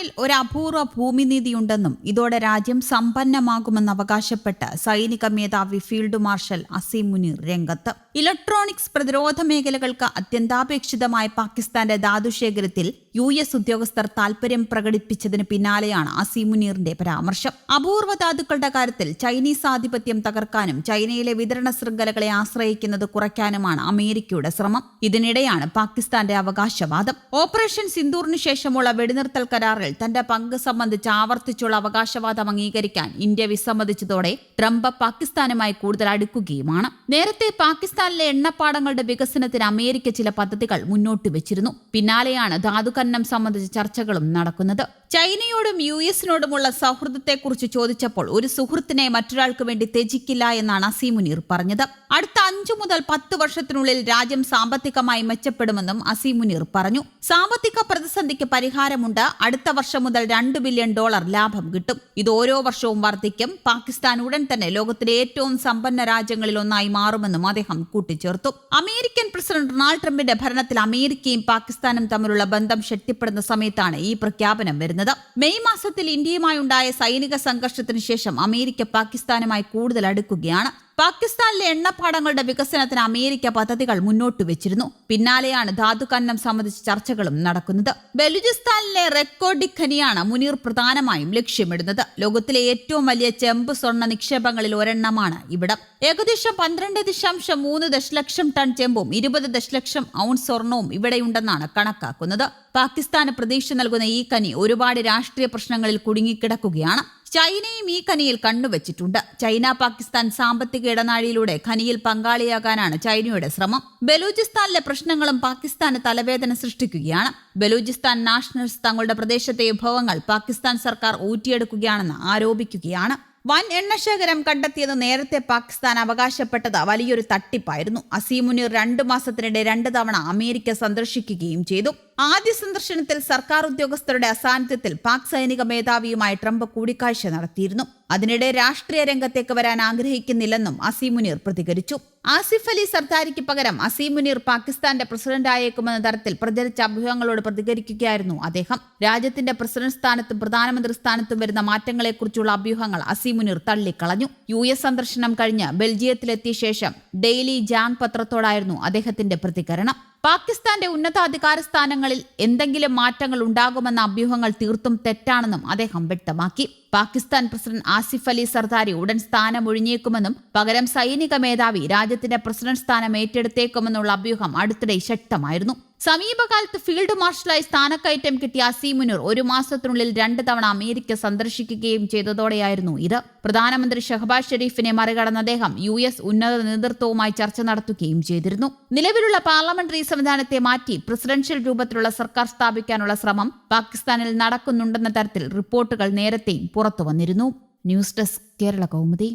പാകിസ്ഥാനിൽ ഒരു അപൂർവ ഭൂമിനീതിയുണ്ടെന്നും ഇതോടെ രാജ്യം സമ്പന്നമാകുമെന്ന് അവകാശപ്പെട്ട് സൈനിക മേധാവി ഫീൽഡ് മാർഷൽ അസീം മുനീർ രംഗത്ത്. ഇലക്ട്രോണിക്സ് പ്രതിരോധ മേഖലകൾക്ക് അത്യന്താപേക്ഷിതമായ പാകിസ്ഥാന്റെ ധാതുശേഖരത്തിൽ യു എസ് ഉദ്യോഗസ്ഥർ താൽപര്യം പ്രകടിപ്പിച്ചതിന് പിന്നാലെയാണ് അസീം മുനീറിന്റെ പരാമർശം. അപൂർവ ധാതുക്കളുടെ കാര്യത്തിൽ ചൈനീസ് ആധിപത്യം തകർക്കാനും ചൈനയിലെ വിതരണ ശൃംഖലകളെ ആശ്രയിക്കുന്നത് കുറയ്ക്കാനുമാണ് അമേരിക്കയുടെ ശ്രമം. ഇതിനിടെയാണ് പാകിസ്ഥാന്റെ അവകാശവാദം. ഓപ്പറേഷൻ സിന്ദൂറിന് ശേഷമുള്ള വെടിനിർത്തൽ കരാറിൽ തന്റെ പങ്ക് സംബന്ധിച്ച് ആവർത്തിച്ചുള്ള അവകാശവാദം അംഗീകരിക്കാൻ ഇന്ത്യ വിസമ്മതിച്ചതോടെ ട്രംപ് പാകിസ്ഥാനുമായി കൂടുതൽ അടുക്കുകയുമാണ്. നേരത്തെ പാകിസ്ഥാനിലെ എണ്ണപ്പാടങ്ങളുടെ വികസനത്തിന് അമേരിക്ക ചില പദ്ധതികൾ മുന്നോട്ട് വെച്ചിരുന്നു. പിന്നാലെയാണ് ധാതുഖനനം സംബന്ധിച്ച ചർച്ചകളും നടക്കുന്നത്. ചൈനയോടും യു എസിനോടുമുള്ള സൗഹൃദത്തെക്കുറിച്ച് ചോദിച്ചപ്പോൾ ഒരു സുഹൃത്തിനെ മറ്റൊരാൾക്ക് വേണ്ടി ത്യജിക്കില്ല എന്നാണ് അസീം മുനീർ പറഞ്ഞത്. അടുത്ത അഞ്ചു മുതൽ പത്ത് വർഷത്തിനുള്ളിൽ രാജ്യം സാമ്പത്തികമായി മെച്ചപ്പെടുമെന്നും അസീം മുനീർ പറഞ്ഞു. സാമ്പത്തിക പ്രതിസന്ധിക്ക് പരിഹാരമുണ്ട്. അടുത്ത വർഷം മുതൽ രണ്ട് ബില്യൺ ഡോളർ ലാഭം കിട്ടും. ഇത് ഓരോ വർഷവും വർദ്ധിക്കും. പാകിസ്ഥാൻ ഉടൻ തന്നെ ലോകത്തിലെ ഏറ്റവും സമ്പന്ന രാജ്യങ്ങളിൽ ഒന്നായി മാറുമെന്നും അദ്ദേഹം കൂട്ടിച്ചേർത്തു. അമേരിക്കൻ പ്രസിഡന്റ് ഡൊണാൾഡ് ട്രംപിന്റെ ഭരണത്തിൽ അമേരിക്കയും പാകിസ്ഥാനും തമ്മിലുള്ള ബന്ധം ശക്തിപ്പെടുന്ന സമയത്താണ് ഈ പ്രഖ്യാപനം വരുന്നത്. മെയ് മാസത്തിൽ ഇന്ത്യയുമായുണ്ടായ സൈനിക സംഘർഷത്തിന് ശേഷം അമേരിക്ക പാകിസ്ഥാനുമായി കൂടുതൽ അടുക്കുകയാണ്. പാകിസ്ഥാനിലെ എണ്ണപ്പാടങ്ങളുടെ വികസനത്തിന് അമേരിക്ക പദ്ധതികൾ മുന്നോട്ട് വെച്ചിരുന്നു. പിന്നാലെയാണ് ധാതുഖനനം സംബന്ധിച്ച ചർച്ചകളും നടക്കുന്നത്. ബലൂചിസ്ഥാനിലെ റെക്കോർഡ് ഖനിയാണ് മുനീർ പ്രധാനമായും ലക്ഷ്യമിടുന്നത്. ലോകത്തിലെ ഏറ്റവും വലിയ ചെമ്പ് സ്വർണ നിക്ഷേപങ്ങളിൽ ഒരെണ്ണമാണ് ഇവിടം. ഏകദേശം പന്ത്രണ്ട് ദശാംശം മൂന്ന് ദശലക്ഷം ടൺ ചെമ്പും ഇരുപത് ദശലക്ഷം ഔൺസ് സ്വർണവും ഇവിടെയുണ്ടെന്നാണ് കണക്കാക്കുന്നത്. പാകിസ്ഥാന് പ്രതീക്ഷ നൽകുന്ന ഈ കനി ഒരുപാട് രാഷ്ട്രീയ പ്രശ്നങ്ങളിൽ കുടുങ്ങിക്കിടക്കുകയാണ്. ചൈനയും ഈ ഖനിയിൽ കണ്ണുവച്ചിട്ടുണ്ട്. ചൈന പാകിസ്ഥാൻ സാമ്പത്തിക ഇടനാഴിയിലൂടെ ഖനിയിൽ പങ്കാളിയാകാനാണ് ചൈനയുടെ ശ്രമം. ബലൂചിസ്ഥാനിലെ പ്രശ്നങ്ങളും പാകിസ്ഥാന് തലവേദന സൃഷ്ടിക്കുകയാണ്. ബലൂചിസ്ഥാൻ നാഷണൽസ് തങ്ങളുടെ പ്രദേശത്തെ വിഭവങ്ങൾ പാകിസ്ഥാൻ സർക്കാർ ഊറ്റിയെടുക്കുകയാണെന്ന് ആരോപിക്കുകയാണ്. വൻ എണ്ണശേഖരം കണ്ടെത്തിയത് നേരത്തെ പാകിസ്ഥാൻ അവകാശപ്പെട്ടത് വലിയൊരു തട്ടിപ്പായിരുന്നു. അസീമുനിർ രണ്ടു മാസത്തിനിടെ രണ്ട് തവണ അമേരിക്ക സന്ദർശിക്കുകയും ചെയ്തു. ആദ്യ സന്ദർശനത്തിൽ സർക്കാർ ഉദ്യോഗസ്ഥരുടെ അസാന്നിധ്യത്തിൽ പാക് സൈനിക മേധാവിയുമായി ട്രംപ് കൂടിക്കാഴ്ച നടത്തിയിരുന്നു. അതിനിടെ രാഷ്ട്രീയ രംഗത്തേക്ക് വരാൻ ആഗ്രഹിക്കുന്നില്ലെന്നും അസീമുനിർ പ്രതികരിച്ചു. ആസിഫ് അലി സർദാരിക്ക് പകരം അസീം മുനീർ പാകിസ്ഥാന്റെ പ്രസിഡന്റ് ആയേക്കുമെന്ന തരത്തിൽ പ്രചരിച്ച അഭ്യൂഹങ്ങളോട് പ്രതികരിക്കുകയായിരുന്നു അദ്ദേഹം. രാജ്യത്തിന്റെ പ്രസിഡന്റ് സ്ഥാനത്തും പ്രധാനമന്ത്രി സ്ഥാനത്തും വരുന്ന മാറ്റങ്ങളെക്കുറിച്ചുള്ള അഭ്യൂഹങ്ങൾ അസീം മുനീർ തള്ളിക്കളഞ്ഞു. യു എസ് സന്ദർശനം കഴിഞ്ഞ് ബെൽജിയത്തിലെത്തിയ ശേഷം ഡെയിലി ജാങ് പത്രത്തോടായിരുന്നു അദ്ദേഹത്തിന്റെ പ്രതികരണം. പാകിസ്ഥാന്റെ ഉന്നതാധികാര സ്ഥാനങ്ങളിൽ എന്തെങ്കിലും മാറ്റങ്ങൾ ഉണ്ടാകുമെന്ന അഭ്യൂഹങ്ങൾ തീർത്തും തെറ്റാണെന്നും അദ്ദേഹം വ്യക്തമാക്കി. പാകിസ്ഥാൻ പ്രസിഡന്റ് ആസിഫ് അലി സർദാരി ഉടൻ സ്ഥാനം ഒഴിഞ്ഞേക്കുമെന്നും പകരം സൈനിക മേധാവി രാജ്യത്തിന്റെ പ്രസിഡന്റ് സ്ഥാനം ഏറ്റെടുത്തേക്കുമെന്നുള്ള അഭ്യൂഹം അടുത്തിടെ ശക്തമായിരുന്നു. സമീപകാലത്ത് ഫീൽഡ് മാർഷലായി സ്ഥാനക്കയറ്റം കിട്ടിയ അസീമുനൂർ മുനീർ ഒരു മാസത്തിനുള്ളിൽ രണ്ട് തവണ അമേരിക്ക സന്ദർശിക്കുകയും ചെയ്തതോടെയായിരുന്നു ഇത്. പ്രധാനമന്ത്രി ഷഹബാസ് ഷെരീഫിനെ മറികടന്ന അദ്ദേഹം യു എസ് ഉന്നത നേതൃത്വവുമായി ചർച്ച നടത്തുകയും ചെയ്തിരുന്നു. നിലവിലുള്ള പാർലമെന്ററി സംവിധാനത്തെ മാറ്റി പ്രസിഡൻഷ്യൽ രൂപത്തിലുള്ള സർക്കാർ സ്ഥാപിക്കാനുള്ള ശ്രമം പാകിസ്ഥാനിൽ നടക്കുന്നുണ്ടെന്ന തരത്തിൽ റിപ്പോർട്ടുകൾ നേരത്തെയും പുറത്തു വന്നിരുന്നു ന്യൂസ് ഡെസ്ക് കേരള കൗമുദി.